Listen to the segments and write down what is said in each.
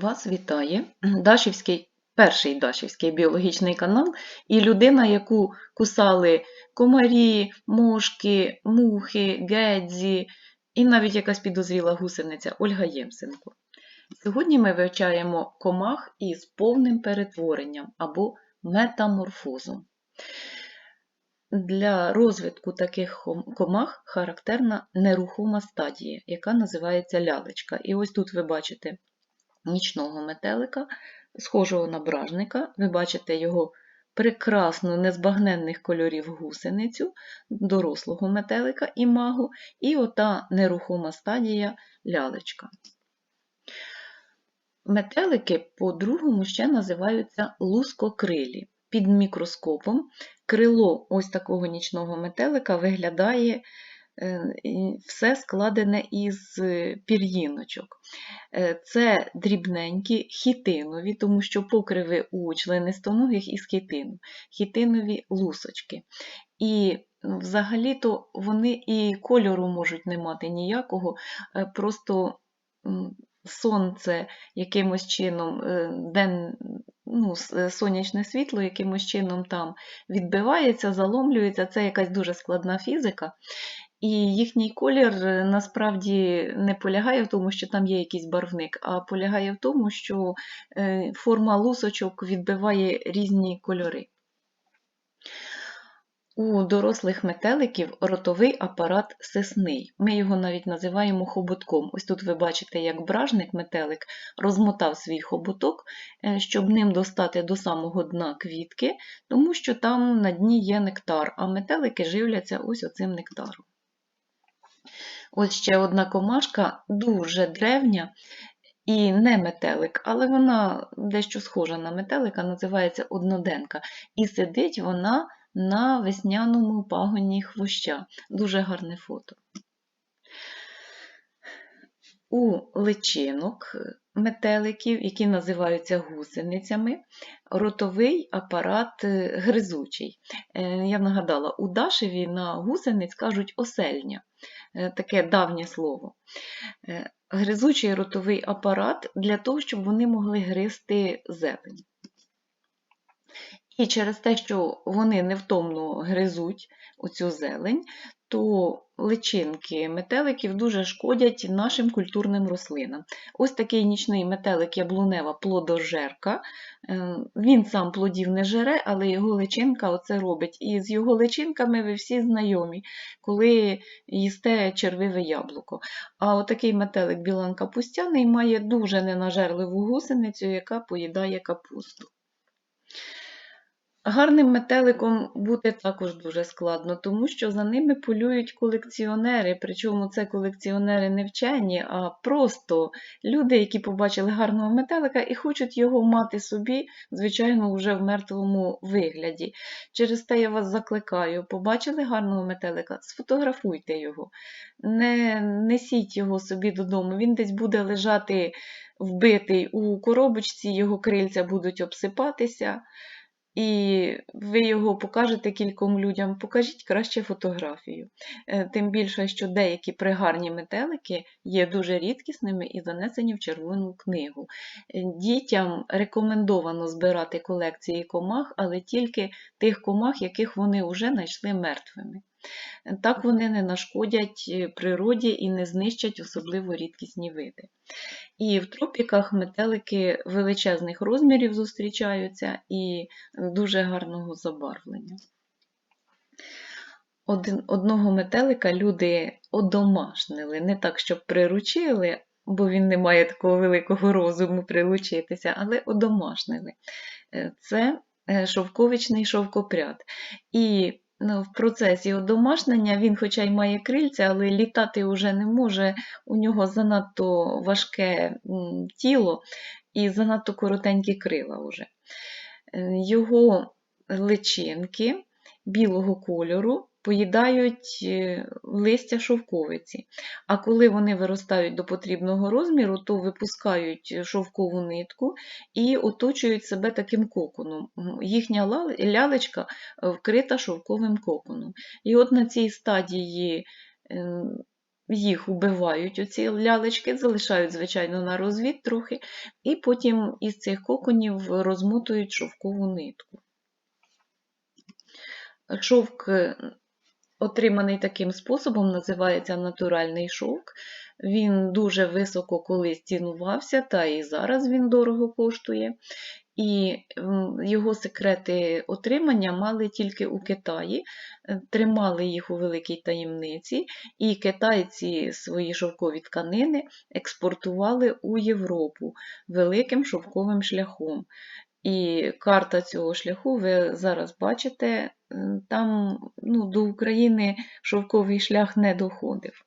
Вас вітає Дашівський, перший Дашівський біологічний канал і людина, яку кусали комарі, мошки, мухи, гедзі і навіть якась підозріла гусениця Ольга Ємсенко. Сьогодні ми вивчаємо комах із повним перетворенням або метаморфозом. Для розвитку таких комах характерна нерухома стадія, яка називається лялечка. І ось тут ви бачите нічного метелика, схожого на бражника. Ви бачите його прекрасну, незбагненних кольорів гусеницю, дорослого метелика і магу, і ота нерухома стадія лялечка. Метелики по-другому ще називаються лускокрилі. Під мікроскопом крило ось такого нічного метелика виглядає все складене із е, пір'їночок. Е, Це дрібненькі хітинові, тому що покриви у членистоногих із хітину, хітинові лусочки. І ну, взагалі-то вони і кольору можуть не мати ніякого, е, просто сонце якимось чином, е, ден, ну, е, сонячне світло якимось чином там відбивається, заломлюється. Це якась дуже складна фізика. І їхній колір е, насправді не полягає в тому, що там є якийсь барвник, а полягає в тому, що е, форма лусочок відбиває різні кольори. У дорослих метеликів ротовий апарат сисний. Ми його навіть називаємо хоботком. Ось тут ви бачите, як бражник метелик розмотав свій хоботок, е, щоб ним достати до самого дна квітки, тому що там на дні є нектар, а метелики живляться ось оцим нектаром. Ось ще одна комашка, дуже древня і не метелик, але вона дещо схожа на метелика, називається одноденка. І сидить вона на весняному пагоні хвоща. Дуже гарне фото. У личинок метеликів, які називаються гусеницями, ротовий апарат е, гризучий. Е, Я нагадала, у Дашеві на гусениць кажуть осельня, таке давнє слово. Е, Гризучий ротовий апарат для того, щоб вони могли гризти зелень. І через те, що вони невтомно гризуть оцю зелень, то личинки метеликів дуже шкодять нашим культурним рослинам. Ось такий нічний метелик яблунева плодожерка. Е, Він сам плодів не жере, але його личинка оце робить. І з його личинками ви всі знайомі, коли їсте червиве яблуко. А отакий метелик біланка пустяний має дуже ненажерливу гусеницю, яка поїдає капусту. Гарним метеликом бути також дуже складно, тому що за ними полюють колекціонери, причому це колекціонери не вчені, а просто люди, які побачили гарного метелика і хочуть його мати собі, звичайно, вже в мертвому вигляді. Через те я вас закликаю, побачили гарного метелика, сфотографуйте його, не несіть його собі додому, він десь буде лежати вбитий у коробочці, його крильця будуть обсипатися і ви його покажете кільком людям, покажіть краще фотографію. Е, Тим більше, що деякі пригарні метелики є дуже рідкісними і занесені в Червону книгу. Е, Дітям рекомендовано збирати колекції комах, але тільки тих комах, яких вони вже знайшли мертвими. Так вони не нашкодять е, природі і не знищать особливо рідкісні види. І в тропіках метелики величезних розмірів зустрічаються і дуже гарного забарвлення. Один, одного метелика люди одомашнили, не так, щоб приручили, бо він не має такого великого розуму прилучитися, але одомашнили. Е, Це е, шовковичний шовкопряд. І в процесі одомашнення він, хоча й має крильця, але літати вже не може, у нього занадто важке тіло і занадто коротенькі крила вже. Е, Його личинки білого кольору поїдають е, листя шовковиці. А коли вони виростають до потрібного розміру, то випускають шовкову нитку і оточують себе таким коконом. Їхня лялечка е, вкрита шовковим коконом. І от на цій стадії ем, їх убивають, оці лялечки, залишають, звичайно, на розвід трохи, і потім із цих коконів розмотують шовкову нитку. Шовк, е, отриманий таким способом, називається натуральний шовк. Він дуже високо колись цінувався, та і зараз він дорого коштує. І його секрети отримання мали тільки у Китаї, е, тримали їх у великій таємниці, і китайці свої шовкові тканини експортували у Європу великим шовковим шляхом. І карта цього шляху ви зараз бачите, там ну, до України шовковий шлях не доходив.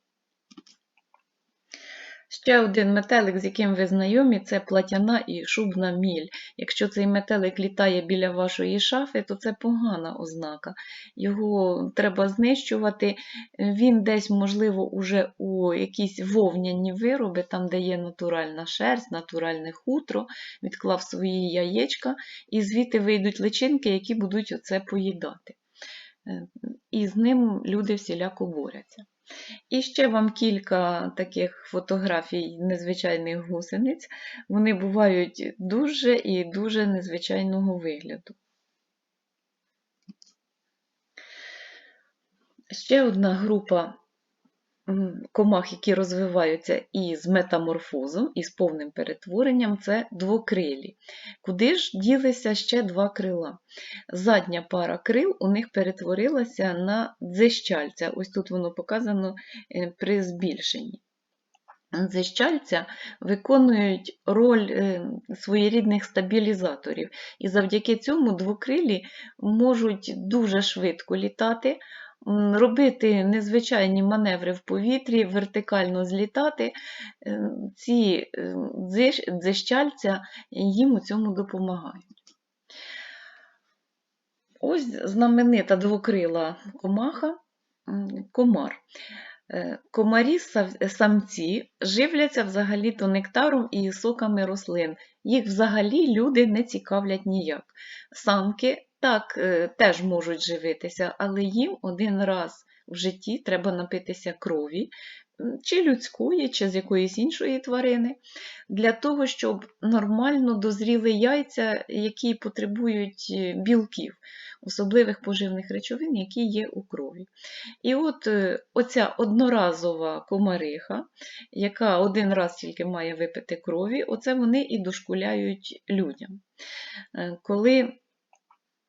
Ще один метелик, з яким ви знайомі, це платяна і шубна міль. Якщо цей метелик літає біля вашої шафи, то це погана ознака. Його треба знищувати. Він десь, можливо, уже у якісь вовняні вироби, там, де є натуральна шерсть, натуральне хутро, відклав свої яєчка, і звідти вийдуть личинки, які будуть оце поїдати. Е, І з ним люди всіляко борються. І ще вам кілька таких фотографій незвичайних гусениць. Вони бувають дуже і дуже незвичайного вигляду. Ще одна група комах, які розвиваються із метаморфозом, і з повним перетворенням, це двокрилі. Куди ж ділися ще два крила? Задня пара крил у них перетворилася на дзищальця. Ось тут воно показано е, при збільшенні. Дзищальця виконують роль е, своєрідних стабілізаторів, і завдяки цьому двокрилі можуть дуже швидко літати, робити незвичайні маневри в повітрі, вертикально злітати. Е, Ці е, дзищальця їм у цьому допомагають. Ось знаменита двокрила комаха, комар. Е, Комарі самці живляться взагалі-то нектаром і соками рослин. Їх взагалі люди не цікавлять ніяк. Самки так е, теж можуть живитися, але їм один раз в житті треба напитися крові, чи людської, чи з якоїсь іншої тварини, для того, щоб нормально дозріли яйця, які потребують е, білків, особливих поживних речовин, які є у крові. І от е, оця одноразова комариха, яка один раз тільки має випити крові, оце вони і дошкуляють людям. Коли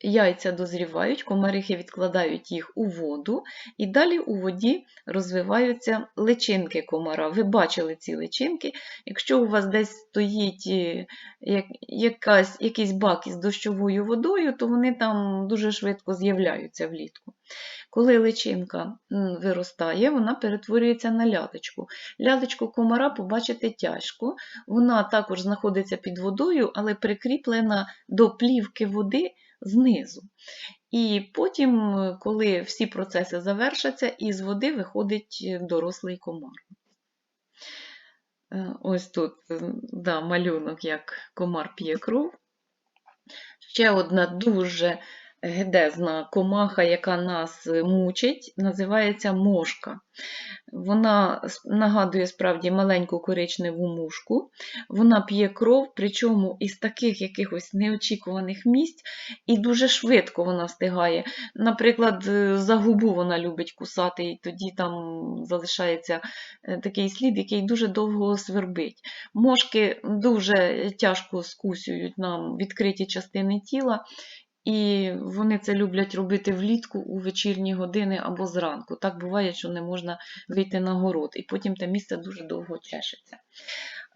яйця дозрівають, комарихи відкладають їх у воду, і далі у воді розвиваються личинки комара. Ви бачили ці личинки. Якщо у вас десь стоїть е, як- якась, якийсь бак із дощовою водою, то вони там дуже швидко з'являються влітку. Коли личинка виростає, вона перетворюється на лялечку. Лялечку комара побачити тяжко. Вона також знаходиться під водою, але прикріплена до плівки води знизу. І потім, е, коли всі процеси завершаться, із води виходить е, дорослий комар. Е, Ось тут да, малюнок, як комар п'є кров. Ще одна дуже гедезна комаха, яка нас мучить, називається мошка. Вона нагадує справді маленьку коричневу мушку. Вона п'є кров, причому із таких якихось неочікуваних місць, і дуже швидко вона встигає. Наприклад, е, за губу вона любить кусати, і тоді там залишається е, такий слід, який дуже довго свербить. Мошки дуже тяжко скусюють нам відкриті частини тіла, і вони це люблять робити влітку у вечірні години або зранку. Так буває, що не можна вийти на город, і потім те місце дуже довго чешеться.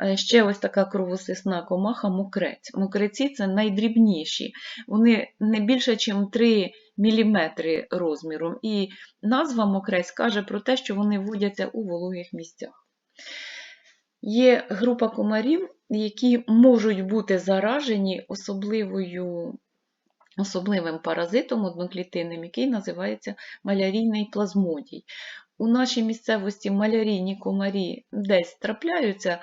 Е, Ще ось така кровосисна комаха мокрець. Мокреці це найдрібніші. Вони не більше, ніж 3 мм розміром. І назва мокрець каже про те, що вони водяться у вологих місцях. Є група комарів, які можуть бути заражені особливою особливим паразитом одноклітинним, який називається малярійний плазмодій. У нашій місцевості малярійні комарі десь трапляються,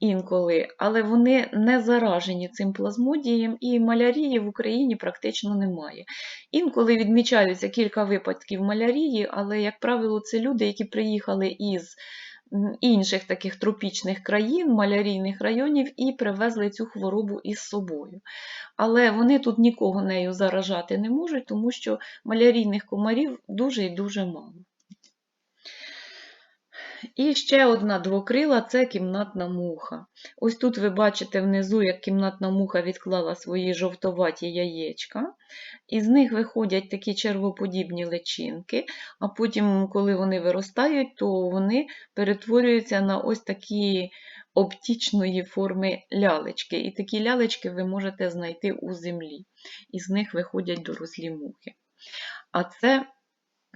інколи, але вони не заражені цим плазмодієм, і малярії в Україні практично немає. Інколи відмічаються кілька випадків малярії, але, як правило, це люди, які приїхали із інших таких тропічних країн, малярійних районів і привезли цю хворобу із собою. Але вони тут нікого нею заражати не можуть, тому що малярійних комарів дуже і дуже мало. І ще одна двокрила це кімнатна муха. Ось тут ви бачите внизу, як кімнатна муха відклала свої жовтоваті яєчка, і з них виходять такі червоподібні личинки, а потім, коли вони виростають, то вони перетворюються на ось такі оптічної форми лялечки. І такі лялечки ви можете знайти у землі. І з них виходять дорослі мухи. А це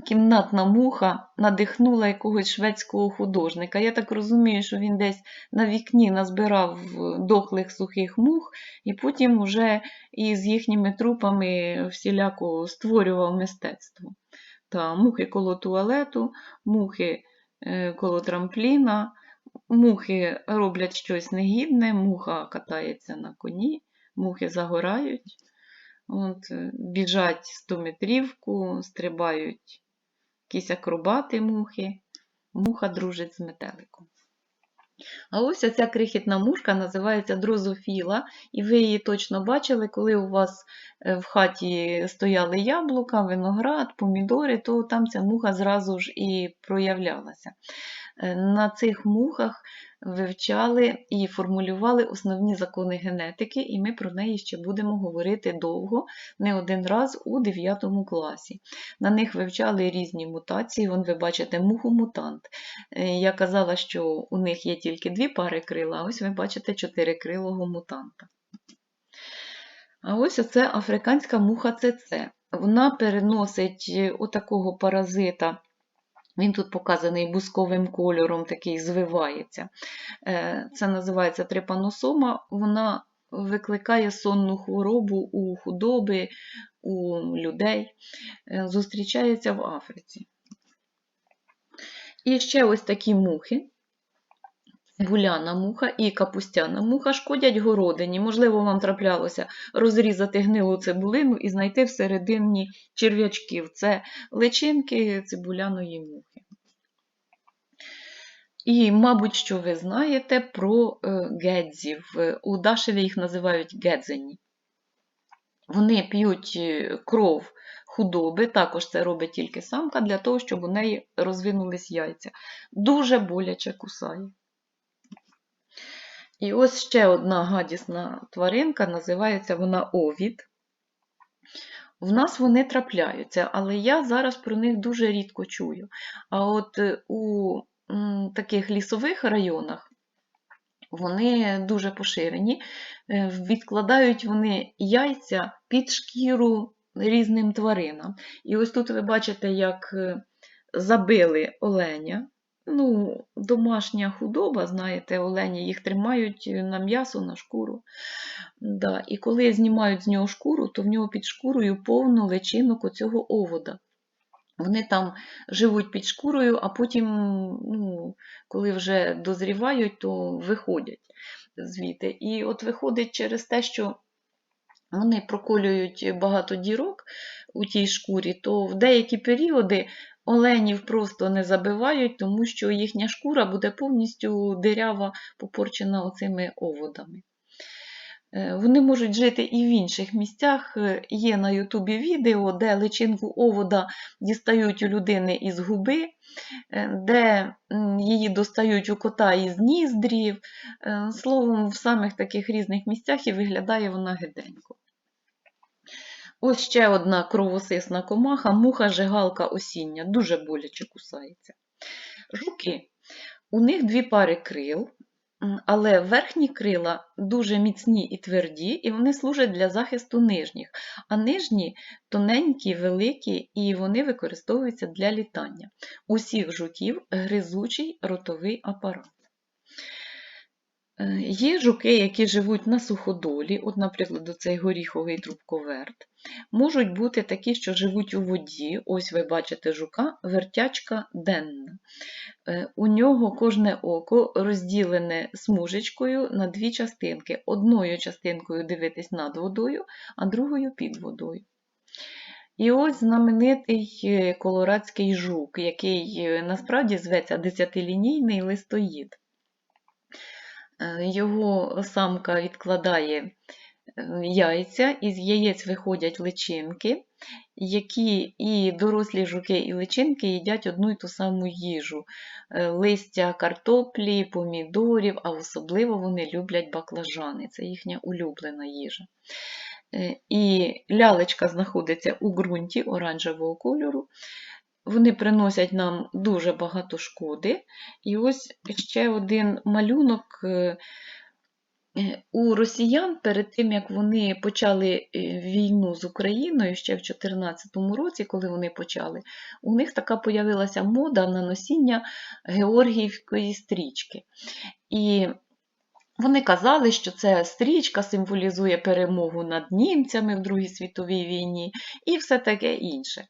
кімнатна муха надихнула якогось шведського художника. Я так розумію, що він десь на вікні назбирав дохлих сухих мух, і потім вже із їхніми трупами всіляко створював мистецтво. Та, мухи коло туалету, мухи е, коло трампліна, мухи роблять щось негідне, муха катається на коні, мухи загорають. От, е, біжать 100 метрівку, стрибають якісь акробати мухи. Муха дружить з метеликом. А ось оця крихітна мушка називається дрозофіла, і ви її точно бачили, коли у вас е, в хаті стояли яблука, виноград, помідори, то там ця муха зразу ж і проявлялася. Е, На цих мухах вивчали і формулювали основні закони генетики, і ми про неї ще будемо говорити довго, не один раз у 9 класі. На них вивчали різні мутації. Вон ви бачите муху-мутант. Е, Я казала, що у них є тільки дві пари крила, а ось ви бачите чотирикрилого мутанта. А ось оце африканська муха ЦЦ. Вона переносить е, отакого паразита. Він тут показаний бусковим кольором, такий звивається. Е, Це називається трипаносома. Вона викликає сонну хворобу у худоби, у людей. Е, Зустрічається в Африці. І ще ось такі мухи. Буляна муха і капустяна муха шкодять городині. Можливо, вам траплялося розрізати гнилу цибулину і знайти всередині черв'ячків. Це личинки цибуляної мухи. І, мабуть, що ви знаєте про е, гедзів. У Дашеві їх називають гедзені. Вони п'ють е, кров худоби, також це робить тільки самка, для того, щоб у неї розвинулись яйця. Дуже боляче кусає. І ось ще одна гадісна тваринка, називається вона овід. В нас вони трапляються, але я зараз про них дуже рідко чую. А от е, у таких лісових районах вони дуже поширені. Е, Відкладають вони яйця під шкіру різним тваринам. І ось тут ви бачите, як е, забили оленя. Ну, домашня худоба, знаєте, олені їх тримають на м'ясо, на шкуру. Да. І коли знімають з нього шкуру, то в нього під шкурою повно личинок оцього овода. Вони там живуть під шкурою, а потім, ну, коли вже дозрівають, то виходять звідти. І от виходить через те, що вони проколюють багато дірок у тій шкурі, то в деякі періоди оленів просто не забивають, тому що їхня шкура буде повністю дирява, попорчена оцими оводами. Е, Вони можуть жити і в інших місцях. Е, Є на Ютубі відео, де личинку овода дістають у людини із губи, е, де її достають у кота із ніздрів. Словом, в самих таких різних місцях і виглядає вона гиденько. Ось ще одна кровосисна комаха, муха жигалка осіння, дуже боляче кусається. Жуки. У них дві пари крил, але верхні крила дуже міцні і тверді, і вони служать для захисту нижніх. А нижні тоненькі, великі, і вони використовуються для літання. Усіх жуків гризучий ротовий апарат. Е, Є жуки, які живуть на суходолі, от, наприклад, цей горіховий трубковерт. Можуть бути такі, що живуть у воді. Ось ви бачите жука, вертячка денна. Е, У нього кожне око розділене смужечкою на дві частинки. Одною частинкою дивитись над водою, а другою під водою. І ось знаменитий е, колорадський жук, який насправді зветься десятилінійний листоїд. Е, Його самка відкладає е, яйця, із яєць виходять личинки, які і дорослі жуки, і личинки їдять одну й ту саму їжу: Е, листя картоплі, помідорів, а особливо вони люблять баклажани. Це їхня улюблена їжа. І лялечка знаходиться у ґрунті оранжевого кольору. Вони приносять нам дуже багато шкоди. І ось ще один малюнок. е, е, У росіян перед тим, як вони почали е, війну з Україною ще в 2014 році, коли вони почали, у них така появилася мода на носіння Георгіївської стрічки. І вони казали, що ця стрічка символізує перемогу над німцями в Другій світовій війні і все таке інше.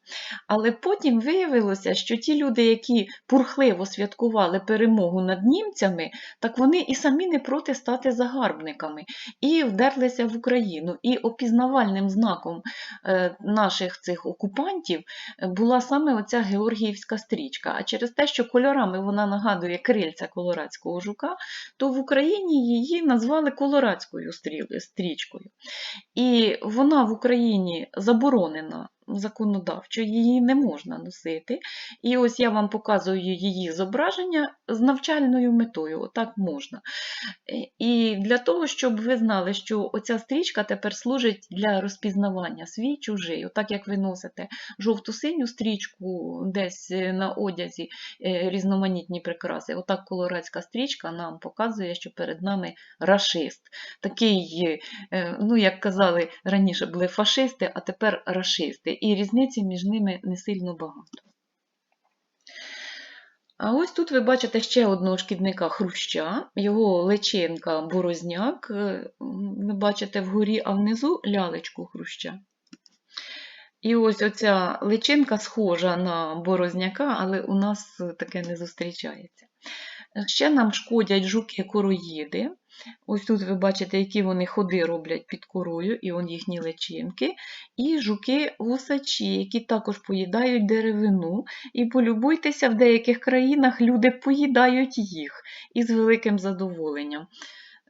Але потім виявилося, що ті люди, які пурхливо святкували перемогу над німцями, так вони і самі не проти стати загарбниками і вдерлися в Україну. І опізнавальним знаком е, наших цих окупантів була саме оця Георгіївська стрічка. А через те, що кольорами вона нагадує крильця колорадського жука, то в Україні її назвали колорадською стрічкою. І вона в Україні заборонена законодавчо, її не можна носити. І ось я вам показую її зображення з навчальною метою, отак можна. Е, І для того, щоб ви знали, що оця стрічка тепер служить для розпізнавання свій чужий. Отак як ви носите жовту-синю стрічку десь е, на одязі е, різноманітні прикраси. Отак колорадська стрічка нам показує, що перед нами рашист. Такий, ну як казали раніше, були фашисти, а тепер рашисти. І різниці між ними не сильно багато. А ось тут ви бачите ще одного шкідника хруща, його личинка борозняк, е, ви бачите вгорі, а внизу лялечку хруща. І ось оця личинка схожа на борозняка, але у нас таке не зустрічається. Ще нам шкодять жуки-короїди. Ось тут ви бачите, які вони ходи роблять під корою, і он їхні личинки. І жуки-гусачі, які також поїдають деревину. І полюбуйтеся, в деяких країнах люди поїдають їх із великим задоволенням.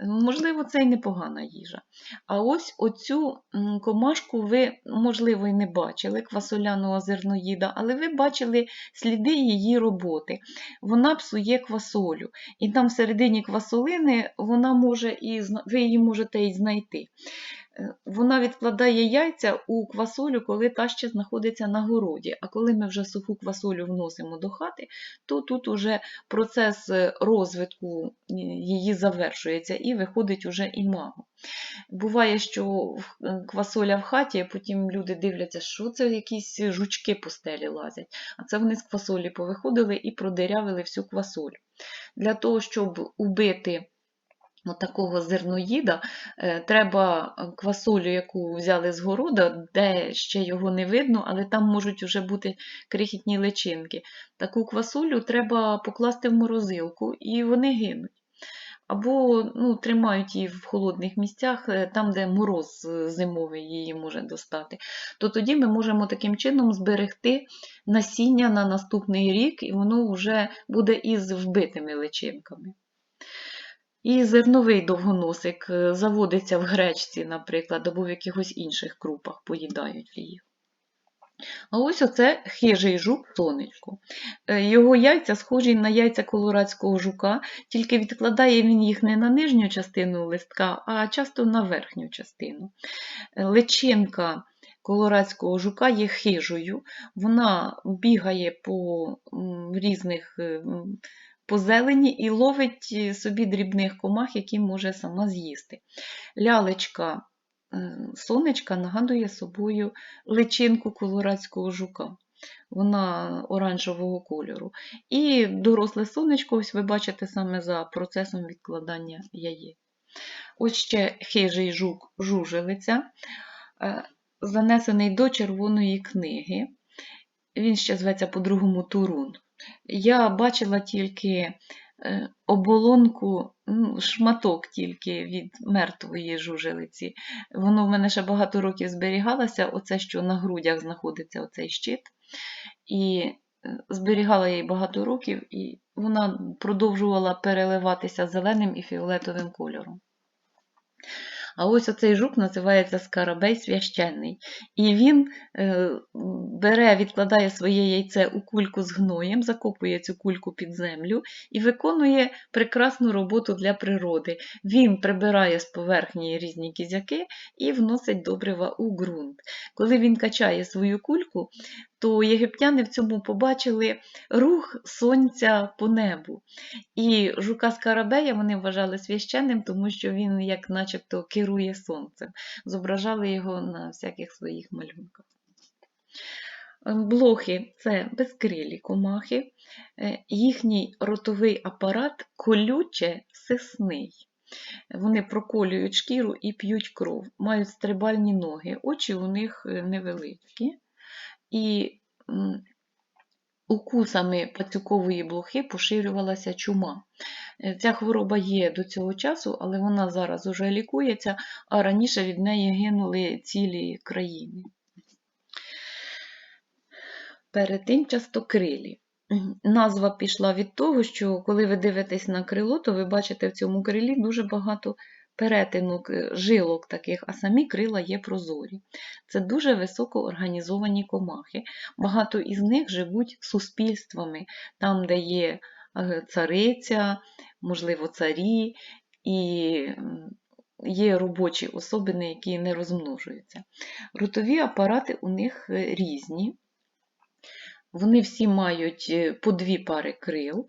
Можливо, це і непогана їжа. А ось оцю комашку ви, можливо, і не бачили, квасоляного зерноїда, але ви бачили сліди її роботи. Вона псує квасолю. І там всередині квасолини вона може і, ви її можете і знайти. Вона відкладає яйця у квасолю, коли та ще знаходиться на городі. А коли ми вже суху квасолю вносимо до хати, то тут уже процес е, розвитку е, її завершується і виходить уже і мама. Буває, що е, квасоля в хаті, а потім люди дивляться, що це якісь жучки по стелі лазять. А це вони з квасолі повиходили і продирявили всю квасолю. Для того, щоб убити от такого зерноїда, е, треба квасолю, яку взяли з города, де ще його не видно, але там можуть вже бути крихітні личинки. Таку квасолю треба покласти в морозилку, і вони гинуть. Або ну, тримають її в холодних місцях, е, там, де мороз е, зимовий її може достати, то тоді ми можемо таким чином зберегти насіння на наступний рік, і воно вже буде із вбитими личинками. І зерновий довгоносик е, заводиться в гречці, наприклад, або в якихось інших крупах поїдають їх. А ось оце хижий жук сонечко. Е, Його яйця схожі на яйця колорадського жука, тільки відкладає він їх не на нижню частину листка, а часто на верхню частину. Е, Личинка колорадського жука є хижою, вона бігає по різних по зелені і ловить е, собі дрібних комах, які може сама з'їсти. Лялечка е, сонечка нагадує собою личинку колорадського жука. вона оранжевого кольору. І доросле сонечко, ось ви бачите саме за процесом відкладання яєць. Ось ще хижий жук жужелиця, е, занесений до червоної книги. Він ще зветься по-другому Турун. Я бачила тільки е, оболонку, ну, шматок тільки від мертвої жужелиці. Воно в мене ще багато років зберігалося, оце, що на грудях знаходиться оцей щит. І е, зберігала її багато років, і вона продовжувала переливатися зеленим і фіолетовим кольором. А ось оцей жук називається скарабей священний. І він е, бере, відкладає своє яйце у кульку з гноєм, закопує цю кульку під землю і виконує прекрасну роботу для природи. Він прибирає з поверхні різні кізяки і вносить добрива у ґрунт. Коли він качає свою кульку, то єгиптяни в цьому побачили рух сонця по небу. І жука Скарабея вони вважали священним, тому що він, як начебто, керує сонцем. Зображали його на всяких своїх малюнках. Ем, Блохи це безкрилі комахи, Е, їхній ротовий апарат колюче сисний. Вони проколюють шкіру і п'ють кров, мають стрибальні ноги, очі у них е, невеличкі. І укусами пацюкової блохи поширювалася чума. Е, Ця хвороба є до цього часу, але вона зараз уже лікується, а раніше від неї гинули цілі країни. Перед тим частокрилі. Назва пішла від того, що коли ви дивитесь на крило, то ви бачите в цьому крилі дуже багато перетинок, е, жилок таких, а самі крила є прозорі. Це дуже високо організовані комахи. Багато із них живуть суспільствами, там, де є е, цариця, можливо, царі, і є робочі особини, які не розмножуються. Ротові апарати у них е, різні. Вони всі мають по дві пари крил,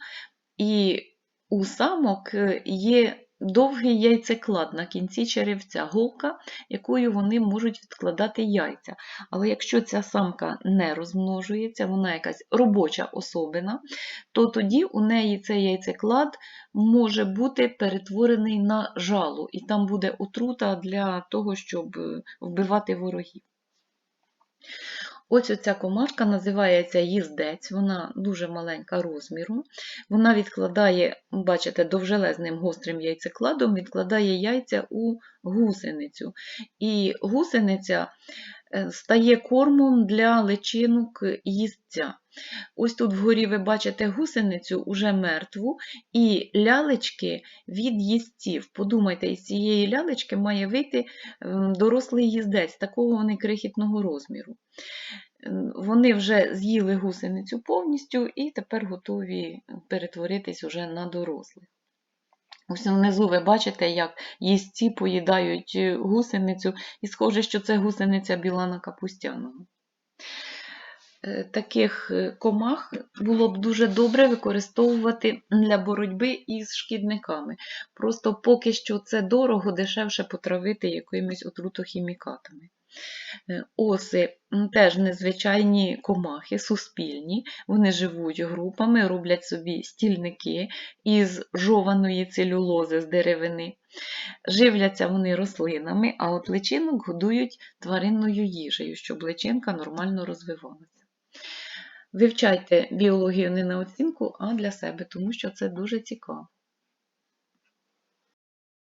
і у самок є довгий яйцеклад на кінці черевця, голка, якою вони можуть відкладати яйця. Але якщо ця самка не розмножується, вона якась робоча особина, то тоді у неї цей яйцеклад може бути перетворений на жало, і там буде отрута для того, щоб е, вбивати ворогів. Ось оця комашка називається їздець, вона дуже маленька розміру. Вона відкладає, бачите, довжелезним гострим яйцекладом, відкладає яйця у гусеницю. І гусениця стає кормом для личинок їстця. Ось тут вгорі ви бачите гусеницю уже мертву, і лялечки від їстців. Подумайте, із цієї лялечки має вийти дорослий їздець, такого вони крихітного розміру. Вони вже з'їли гусеницю повністю і тепер готові перетворитись уже на дорослих. Ось внизу ви бачите, як їстці поїдають е, гусеницю, і схоже, що це гусениця Білана Капустяного. Е, Таких е, комах було б дуже добре використовувати для боротьби із шкідниками. Просто поки що це дорого, дешевше потравити якимись отрутохімікатами. Оси теж незвичайні комахи, суспільні. Вони живуть групами, роблять собі стільники із жованої целюлози з деревини. Живляться вони рослинами, а от личинок годують тваринною їжею, щоб личинка нормально розвивалася. Вивчайте біологію не на оцінку, а для себе, тому що це дуже цікаво.